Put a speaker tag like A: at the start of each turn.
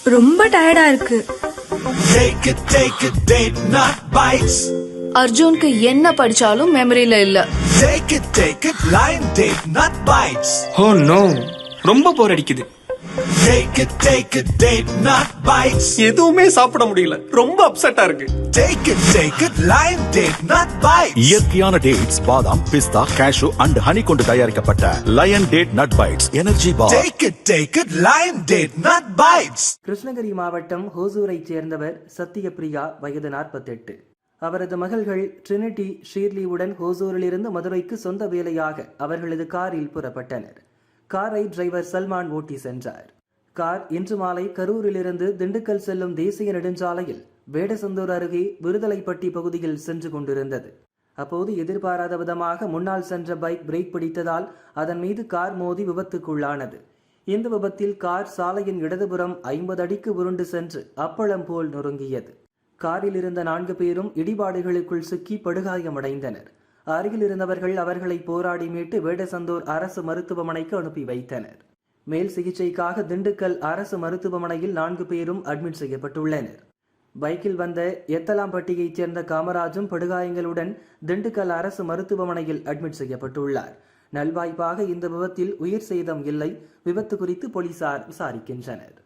A: ரொம்ப டயர்டா இருக்கு.
B: அர்ஜுனுக்கு என்ன படிச்சாலும் மெமரியில இல்ல
C: ரொம்ப போர் அடிக்குது
D: Take it, take it, date not bites.
E: எதுவுமே சாப்பிட முடியல ரொம்ப அப்செட்டா இருக்கு
D: Take it, take it, line date not bites.
F: இயற்கையான டேட்ஸ் பாதாம் பிஸ்தா கேஷு அண்ட் ஹனி கொண்டு தயாரிக்கப்பட்ட lion date nut bites energy bar
D: Take it, take it, line date not bites.
G: Krishnagiri மாவட்டம் ஹோசூரைச் சேர்ந்தவர் சத்யபிரியா வயது நாற்பத்தெட்டு அவரது மகள்கள் ட்ரினிட்டி ஷீர்லியுடன் ஹோசூரிலிருந்து மதுரைக்கு சொந்த வேலையாக அவர்களது காரில் புறப்பட்டனர் காரை டிரைவர் சல்மான் ஓட்டி சென்றார். கார் இன்று மாலை கரூரிலிருந்து திண்டுக்கல் செல்லும் தேசிய நெடுஞ்சாலையில் வேடசந்தூர் அருகே விருதலைப்பட்டி பகுதியில் சென்று கொண்டிருந்தது. அப்போது எதிர்பாராத விதமாக முன்னால் சென்ற பைக் பிரேக் பிடித்ததால் அதன் மீது கார் மோதி விபத்துக்குள்ளானது. இந்த விபத்தில் கார் சாலையின் இடதுபுறம் ஐம்பது அடிக்கு உருண்டு சென்று அப்பளம் போல் நொறுங்கியது. காரில் இருந்த நான்கு பேரும் இடிபாடுகளுக்குள் சிக்கி படுகாயமடைந்தனர். அருகில் இருந்தவர்கள் அவர்களை போராடி மீட்டு வேடசந்தூர் அரசு மருத்துவமனைக்கு அனுப்பி வைத்தனர். மேல் சிகிச்சைக்காக திண்டுக்கல் அரசு மருத்துவமனையில் நான்கு பேரும் அட்மிட் செய்யப்பட்டுள்ளனர். பைக்கில் வந்த எத்தலாம்பட்டியைச் சேர்ந்த காமராஜும் படுகாயங்களுடன் திண்டுக்கல் அரசு மருத்துவமனையில் அட்மிட் செய்யப்பட்டுள்ளார். நல்வாய்ப்பாக இந்த விபத்தில் உயிர் சேதம் இல்லை விபத்து குறித்து போலீசார் விசாரிக்கின்றனர்.